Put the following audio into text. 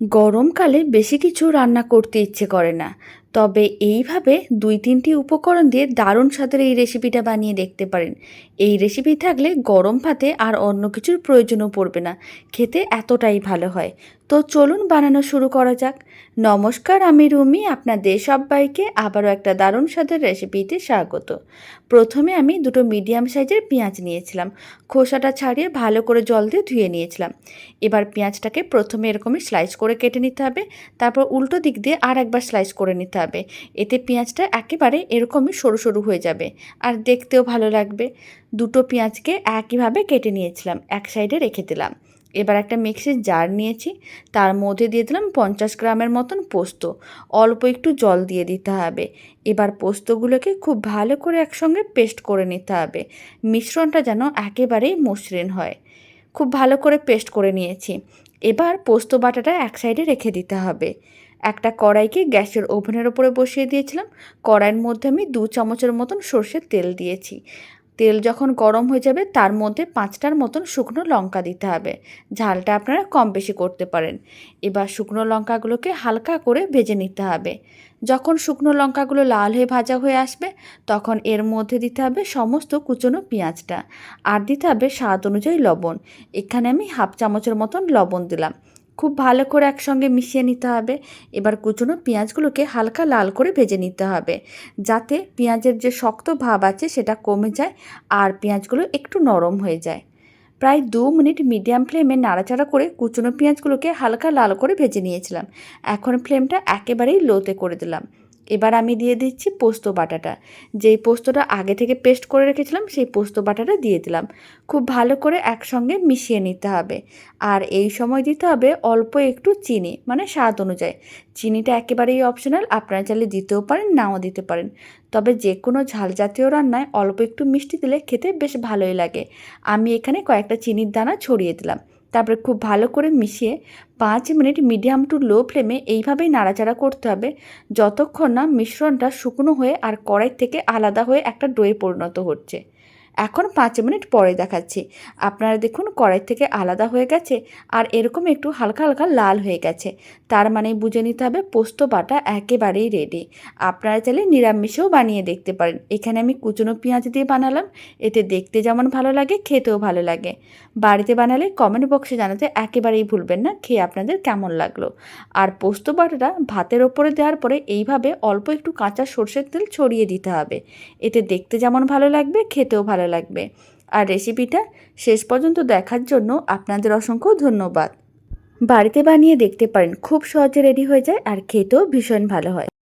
গরমকালে বেশি কিছু রান্না করতে ইচ্ছে করে না। তবে এইভাবে দুই তিনটি উপকরণ দিয়ে দারুণ স্বাদের এই রেসিপিটা বানিয়ে দেখতে পারেন। এই রেসিপি থাকলে গরম ভাতে আর অন্য কিছুর প্রয়োজনও পড়বে না। খেতে এতটাই ভালো হয়। তো চলুন বানানো শুরু করা যাক। নমস্কার, আমি রুমি, আপনাদের সবাইকে আবারও একটা দারুণ স্বাদের রেসিপিতে স্বাগত। প্রথমে আমি দুটো মিডিয়াম সাইজের পেঁয়াজ নিয়েছিলাম। খোসাটা ছাড়িয়ে ভালো করে জল দিয়ে ধুয়ে নিয়েছিলাম। এবার পেঁয়াজটাকে প্রথমে এরকমই স্লাইস করে কেটে নিতে হবে। তারপর উল্টো দিক দিয়ে আর একবার স্লাইস করে নিতে হবে। এতে পেঁয়াজটা একেবারে এরকমই সরু সরু হয়ে যাবে। আর দেখতেও ভালো লাগবে। দুটো পেঁয়াজকে একইভাবে কেটে নিয়েছিলাম, এক সাইডে রেখে দিলাম। এবার একটা মিক্সির জার নিয়েছি। তার মধ্যে দিয়ে দিলাম পঞ্চাশ গ্রামের মতন পোস্ত। অল্প একটু জল দিয়ে দিতে হবে। এবার পোস্তগুলোকে খুব ভালো করে একসঙ্গে পেস্ট করে নিতে হবে। মিশ্রণটা যেন একেবারেই মসৃণ হয়। খুব ভালো করে পেস্ট করে নিয়েছি। এবার পোস্ত বাটাটা এক সাইডে রেখে দিতে হবে। একটা কড়াইকে গ্যাসের ওভেনের ওপরে বসিয়ে দিয়েছিলাম। কড়াইয়ের মধ্যে আমি দু চামচের মতন সর্ষের তেল দিয়েছি। তেল যখন গরম হয়ে যাবে, তার মধ্যে পাঁচটার মতন শুকনো লঙ্কা দিতে হবে। ঝালটা আপনারা কম বেশি করতে পারেন। এবার শুকনো লঙ্কাগুলোকে হালকা করে ভেজে নিতে হবে। যখন শুকনো লঙ্কাগুলো লাল হয়ে ভাজা হয়ে আসবে, তখন এর মধ্যে দিতে হবে সমস্ত কুচনো পেঁয়াজটা। আর দিতে হবে স্বাদ অনুযায়ী লবণ। এখানে আমি হাফ চামচের মতন লবণ দিলাম। খুব ভালো করে একসঙ্গে মিশিয়ে নিতে হবে। এবার কুচনো পেঁয়াজগুলোকে হালকা লাল করে ভেজে নিতে হবে। যাতে পেঁয়াজের যে শক্ত ভাব আছে সেটা কমে যায় আর পেঁয়াজগুলো একটু নরম হয়ে যায়। প্রায় দু মিনিট মিডিয়াম ফ্লেমে নাড়াচাড়া করে কুচনো পেঁয়াজগুলোকে হালকা লাল করে ভেজে নিয়েছিলাম। এখন ফ্লেমটা একেবারেই লোতে করে দিলাম। এবার আমি দিয়ে দিচ্ছি পোস্ত বাটাটা। যেই পোস্তটা আগে থেকে পেস্ট করে রেখেছিলাম, সেই পোস্ত বাটাটা দিয়ে দিলাম। খুব ভালো করে একসঙ্গে মিশিয়ে নিতে হবে। আর এই সময় দিতে হবে অল্প একটু চিনি মানে স্বাদ অনুযায়ী। চিনিটা একেবারেই অপশনাল আপনারা চাইলে দিতেও পারেন, নাও দিতে পারেন। তবে যে কোনো ঝাল জাতীয় রান্নায় অল্প একটু মিষ্টি দিলে খেতে বেশ ভালোই লাগে। আমি এখানে কয়েকটা চিনির দানা ছড়িয়ে দিলাম। তারপরে খুব ভালো করে মিশিয়ে পাঁচ মিনিট মিডিয়াম টু লো ফ্লেমে এইভাবেই নাড়াচাড়া করতে হবে। যতক্ষণ না মিশ্রণটা শুকনো হয়ে আর কড়াই থেকে আলাদা হয়ে একটা ডোয়ে পরিণত হচ্ছে। এখন পাঁচ মিনিট পরে দেখাচ্ছি। আপনারা দেখুন কড়াই থেকে আলাদা হয়ে গেছে আর এরকম একটু হালকা হালকা লাল হয়ে গেছে। তার মানে বুঝে নিতে হবে পোস্ত বাটা একেবারেই রেডি আপনারা চাইলে নিরামিষেও বানিয়ে দেখতে পারেন। এখানে আমি কুচনো পেঁয়াজ দিয়ে বানালাম। এতে দেখতে যেমন ভালো লাগে, খেতেও ভালো লাগে। বাড়িতে বানালে কমেন্ট বক্সে জানাতে একেবারেই ভুলবেন না, খেয়ে আপনাদের কেমন লাগল। আর পোস্ত বাটাটা ভাতের ওপরে দেওয়ার পরে এইভাবে অল্প একটু কাঁচা সর্ষের তেল ছড়িয়ে দিতে হবে। এতে দেখতে যেমন ভালো লাগবে, খেতেও ভালো লাগবে। আর রেসিপিটা শেষ পর্যন্ত দেখার জন্য আপনাদের অসংখ্য ধন্যবাদ। বাড়িতে বানিয়ে দেখতে পারেন, খুব সহজে রেডি হয়ে যায় আর খেতেও ভীষণ ভালো হয়।